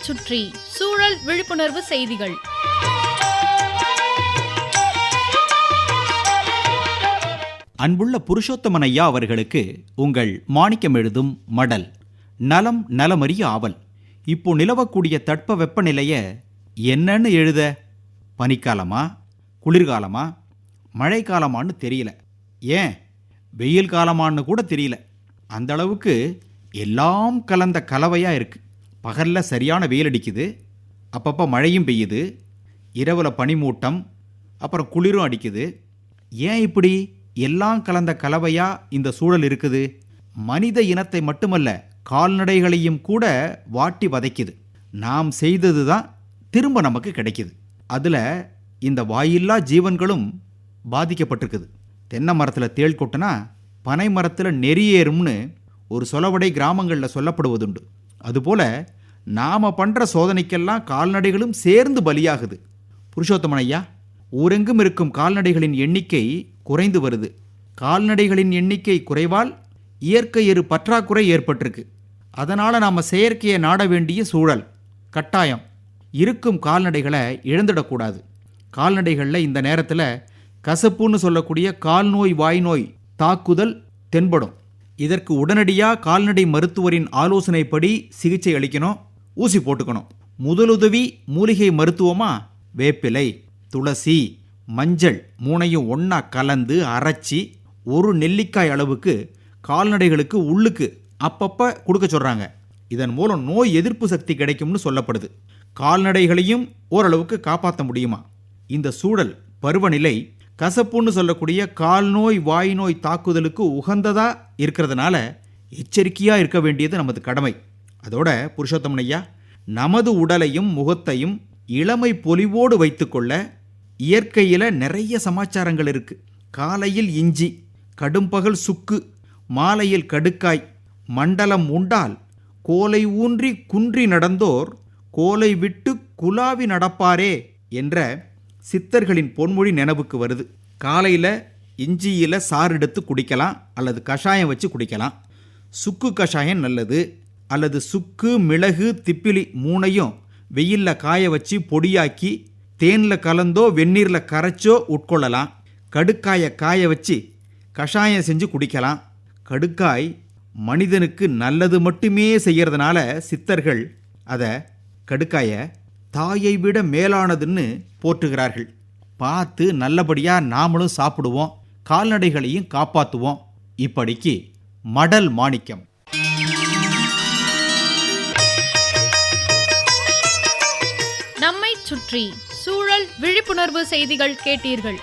சுற்றி சூழல் விழிப்புணர்வு செய்திகள். அன்புள்ள புருஷோத்தமனையா அவர்களுக்கு உங்கள் மாணிக்கம் எழுதும் மடல் நலம் நலமறிய ஆவல். இப்போ நிலவக்கூடிய தட்ப வெப்பநிலைய என்னன்னு எழுத? பனிக்காலமா குளிர்காலமா மழைக்காலமான்னு தெரியல. ஏன்? வெயில் காலமான்னு கூட தெரியல. அந்த அளவுக்கு எல்லாம் கலந்த கலவையாக இருக்குது பகலில் சரியான வெயில் அடிக்குது அப்பப்போ மழையும் பெய்யுது இரவில் பனிமூட்டம் அப்புறம் குளிரும் அடிக்குது. ஏன் இப்படி? எல்லாம் கலந்த கலவையாக இந்த சூழல் இருக்குது? மனித இனத்தை மட்டுமல்ல கால்நடைகளையும் கூட வாட்டி வதைக்குது. நாம் செய்தது தான் திரும்ப நமக்கு கிடைக்குது. அதில் இந்த வாயில்லா ஜீவன்களும் பாதிக்கப்பட்டிருக்குது. தென்னை மரத்தில் தேள் கொட்டினா பனை மரத்தில் நெறியேறும்னு ஒரு சொலவடை கிராமங்களில் சொல்லப்படுவதுண்டு. அதுபோல நாம் பண்ணுற சோதனைக்கெல்லாம் கால்நடைகளும் சேர்ந்து பலியாகுது. புருஷோத்தமன் ஐயா ஊரெங்கும் இருக்கும் கால்நடைகளின் எண்ணிக்கை குறைந்து வருது. கால்நடைகளின் எண்ணிக்கை குறைவால் இயற்கை எரு பற்றாக்குறை ஏற்பட்டிருக்கு. அதனால் நாம் செயற்கையை நாட வேண்டிய சூழல் கட்டாயம். இருக்கும் கால்நடைகளை இழந்துடக்கூடாது. கால்நடைகளில் இந்த நேரத்தில் கசப்புன்னு சொல்லக்கூடிய கால்நோய் வாய்நோய் தாக்குதல் தென்படும். இதற்கு உடனடியாக கால்நடை மருத்துவரின் ஆலோசனைப்படி சிகிச்சை அளிக்கணும் ஊசி போட்டுக்கணும். முதலுதவி மூலிகை மருத்துவமா? வேப்பிலை துளசி மஞ்சள் மூணையும் ஒன்றா கலந்து அரைச்சி ஒரு நெல்லிக்காய் அளவுக்கு கால்நடைகளுக்கு உள்ளுக்கு அப்பப்போ கொடுக்க சொல்கிறாங்க இதன் மூலம் நோய் எதிர்ப்பு சக்தி கிடைக்கும்னு சொல்லப்படுது. கால்நடைகளையும் ஓரளவுக்கு காப்பாற்ற முடியுமா? இந்த சூழல் பருவநிலை கசப்புன்னு சொல்லக்கூடிய கால்நோய் வாய்நோய் தாக்குதலுக்கு உகந்ததாக இருக்கிறதுனால எச்சரிக்கையாக இருக்க வேண்டியது நமது கடமை. அதோட புருஷோத்தமன் ஐயா நமது உடலையும் முகத்தையும் இளமை பொலிவோடு வைத்துக்கொள்ள இயற்கையில் நிறைய சமாச்சாரங்கள் இருக்குது காலையில் இஞ்சி கடும்பகல் சுக்கு மாலையில் கடுக்காய் மண்டலம் உண்டால் கோலை ஊன்றி குன்றி நடந்தோர் கோலை விட்டு குலாவி நடப்பாரே என்ற சித்தர்களின் பொன்மொழி நினைவுக்கு வருது. காலையில் இஞ்சியில் சாறு எடுத்து குடிக்கலாம் அல்லது கஷாயம் வச்சு குடிக்கலாம். சுக்கு கஷாயம் நல்லது அல்லது சுக்கு மிளகு திப்பிலி மூணையும் வெயிலில் காய வச்சு பொடியாக்கி தேனில் கலந்தோ வெந்நீரில் கரைச்சோ உட்கொள்ளலாம். கடுக்காயை காய வச்சு கஷாயம் செஞ்சு குடிக்கலாம். கடுக்காய் மனிதனுக்கு நல்லது மட்டுமே செய்கிறதுனால சித்தர்கள் அதை கடுக்காயை தாயை விட மேலானதுன்னு போற்றுகிறார்கள். பார்த்து நல்லபடியாக நாமளும் சாப்பிடுவோம் கால்நடைகளையும் காப்பாற்றுவோம் இப்படிக்கு மடல் மாணிக்கம். நம்மை சுற்றி சூழல் விழிப்புணர்வு செய்திகள் கேட்டீர்கள்.